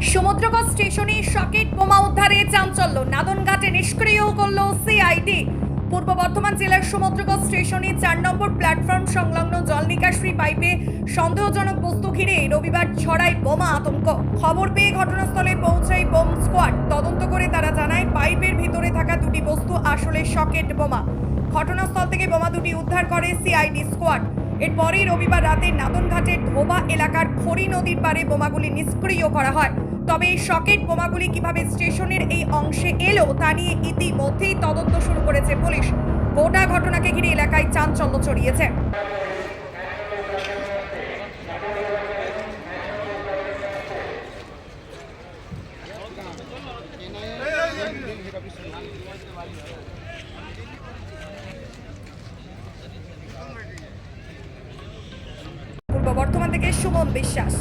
সমুদ্রগঞ্জ স্টেশনে সকেট বোমা উদ্ধারে চাঞ্চল্য। নাদনঘাটে নিষ্ক্রিয় করল সিআইডি পূর্ব বর্ধমান জেলার সমুদ্রগঞ্জ স্টেশনে চার নম্বর প্ল্যাটফর্ম সংলগ্ন জল নিকাশি পাইপে সন্দেহজনক বস্তু ঘিরে রবিবার ছড়ায় বোমা আতঙ্ক। খবর পেয়ে ঘটনাস্থলে পৌঁছায় বোম স্কোয়াড। তদন্ত করে তারা জানায়, পাইপের ভিতরে থাকা দুটি বস্তু আসলে সকেট বোমা। ঘটনাস্থল থেকে বোমা দুটি উদ্ধার করে সিআইডি স্কোয়াড। এরপরেই রবিবার রাতে নাদনঘাটের ধোবা এলাকার খড়ি নদীর পারে বোমাগুলি নিষ্ক্রিয় করা হয়। তবে এই সকেট বোমাগুলি কীভাবে স্টেশনের এই অংশে এলো, তা নিয়ে ইতিমধ্যেই তদন্ত শুরু করেছে পুলিশ। গোটা ঘটনাকে ঘিরে এলাকায় চাঞ্চল্য ছড়িয়েছে। বর্ধমান থেকে সুমন বিশ্বাস